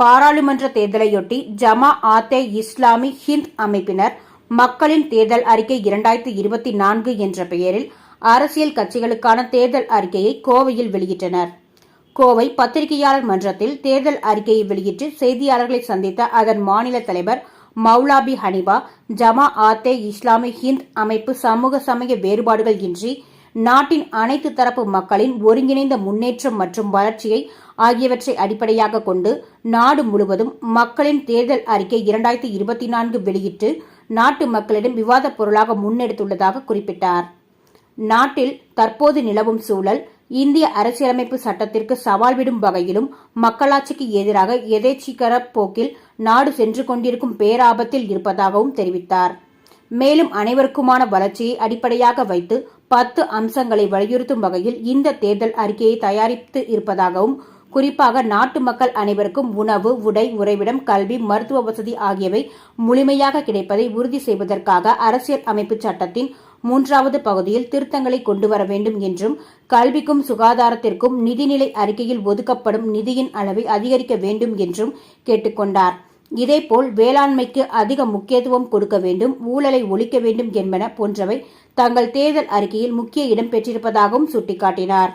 பாராளுமன்ற தேர்தலையொட்டி ஜமா ஆத்தே இஸ்லாமி ஹிந்த் அமைப்பினர் மக்களின் தேர்தல் அறிக்கை இரண்டாயிரத்தி இருபத்தி நான்கு என்ற பெயரில் அரசியல் கட்சிகளுக்கான தேர்தல் அறிக்கையை கோவையில் வெளியிட்டனர். கோவை பத்திரிகையாளர் மன்றத்தில் தேர்தல் அறிக்கையை வெளியிட்டு செய்தியாளர்களை சந்தித்த அதன் மாநில தலைவர் மௌலாபி ஹனிபா ஜமா ஆத்தே இஸ்லாமி ஹிந்த் அமைப்பு சமூக சமய வேறுபாடுகள் இன்றி நாட்டின் அனைத்து தரப்பு மக்களின் ஒருங்கிணைந்த முன்னேற்றம் மற்றும் வளர்ச்சியை ஆகியவற்றை அடிப்படையாக கொண்டு நாடு முழுவதும் மக்களின் தேர்தல் அறிக்கை இரண்டாயிரத்தி இருபத்தி நான்கு வெளியிட்டு நாட்டு மக்களிடம் விவாதப் பொருளாக முன்னெடுத்துள்ளதாக குறிப்பிட்டார். நாட்டில் தற்போது நிலவும் சூழல் இந்திய அரசியலமைப்பு சட்டத்திற்கு சவால் விடும் வகையிலும் மக்களாட்சிக்கு எதிராக எதேச்சிகர போக்கில் நாடு சென்று கொண்டிருக்கும் பேராபத்தில் இருப்பதாகவும் தெரிவித்தார். மேலும் அனைவருக்குமான வளர்ச்சியை அடிப்படையாக வைத்து பத்து அம்சங்களை வலியுறுத்தும் வகையில் இந்த தேர்தல் அறிக்கையை தயாரித்து இருப்பதாகவும் குறிப்பாக நாட்டு மக்கள் அனைவருக்கும் உணவு உடை உறைவிடம் கல்வி மருத்துவ வசதி ஆகியவை முழுமையாக கிடைப்பதை உறுதி செய்வதற்காக அரசியல் அமைப்பு சட்டத்தின் மூன்றாவது பகுதியில் திருத்தங்களை கொண்டு வர வேண்டும் என்றும் கல்விக்கும் சுகாதாரத்திற்கும் நிதிநிலை அறிக்கையில் ஒதுக்கப்படும் நிதியின் அளவை அதிகரிக்க வேண்டும் என்றும் கேட்டுக்கொண்டார். இதேபோல் வேளாண்மைக்கு அதிக முக்கியத்துவம் கொடுக்க வேண்டும் ஊழலை ஒழிக்க வேண்டும் என்பன போன்றவை தங்கள் தேர்தல் அறிக்கையில் முக்கிய இடம் பெற்றிருப்பதாகவும் சுட்டிக்காட்டினார்.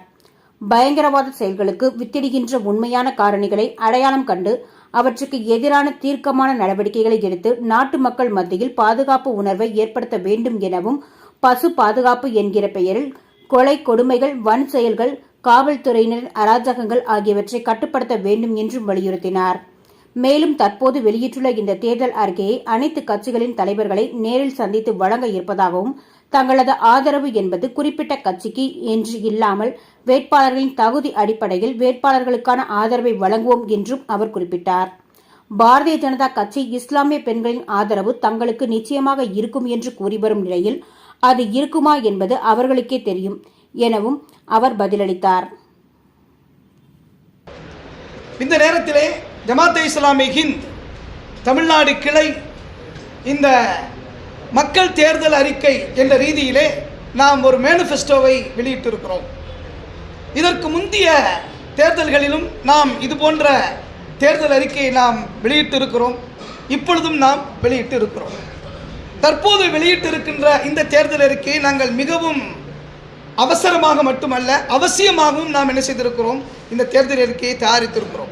பயங்கரவாத செயல்களுக்கு வித்திடுகின்ற உண்மையான காரணிகளை அடையாளம் கண்டு அவற்றுக்கு எதிரான தீர்க்கமான நடவடிக்கைகளை எடுத்து நாட்டு மக்கள் மத்தியில் பாதுகாப்பு உணர்வை ஏற்படுத்த வேண்டும் எனவும் பசு பாதுகாப்பு என்கிற பெயரில் கொலை கொடுமைகள் வன் செயல்கள் காவல்துறையினரின் அராஜகங்கள் ஆகியவற்றை கட்டுப்படுத்த வேண்டும் என்றும் வலியுறுத்தினார். மேலும் தற்போது வெளியிட்டுள்ள இந்த தேர்தல் அறிக்கையை அனைத்து கட்சிகளின் தலைவர்களை நேரில் சந்தித்து வழங்க இருப்பதாகவும் தங்களது ஆதரவு என்பது குறிப்பிட்ட கட்சிக்கு என்று இல்லாமல் வேட்பாளர்களின் தகுதி அடிப்படையில் வேட்பாளர்களுக்கான ஆதரவை வழங்குவோம் என்றும் அவர் குறிப்பிட்டார். பாரதிய ஜனதா கட்சி இஸ்லாமிய பெண்களின் ஆதரவு தங்களுக்கு நிச்சயமாக இருக்கும் என்று கூறி வரும் நிலையில் அது இருக்குமா என்பது அவர்களுக்கே தெரியும் எனவும் அவர் பதிலளித்தார். இந்த நேரத்திலே ஜமாத்தே இஸ்லாமி ஹிந்த் தமிழ்நாடு கிளை இந்த மக்கள் தேர்தல் அறிக்கை என்ற ரீதியிலே நாம் ஒரு மேனிஃபெஸ்டோவை வெளியிட்டிருக்கிறோம். இதற்கு முந்தைய தேர்தல்களிலும் நாம் இது போன்ற தேர்தல் அறிக்கையை நாம் வெளியிட்டிருக்கிறோம். இப்பொழுதும் நாம் வெளியிட்டு இருக்கிறோம் தற்போது வெளியிட்டிருக்கின்ற இந்த தேர்தல் அறிக்கையை நாங்கள் மிகவும் அவசரமாக மட்டுமல்ல அவசியமாகவும் நாம் என்ன செய்திருக்கிறோம்? இந்த தேர்தல் அறிக்கையை தயாரித்திருக்கிறோம்.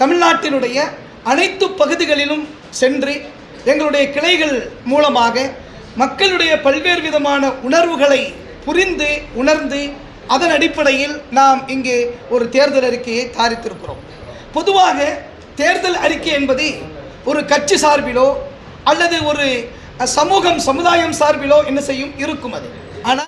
தமிழ்நாட்டினுடைய அனைத்து பகுதிகளிலும் சென்று எங்களுடைய கிளைகள் மூலமாக மக்களுடைய பல்வேறு விதமான உணர்வுகளை புரிந்து உணர்ந்து அதன் அடிப்படையில் நாம் இங்கே ஒரு தேர்தல் அறிக்கையை தயாரித்திருக்கிறோம். பொதுவாக தேர்தல் அறிக்கை என்பது ஒரு கட்சி சார்பிலோ அல்லது ஒரு சமூகம் சமுதாயம் சார்பிலோ என்ன செய்யும்? இருக்கும் அது.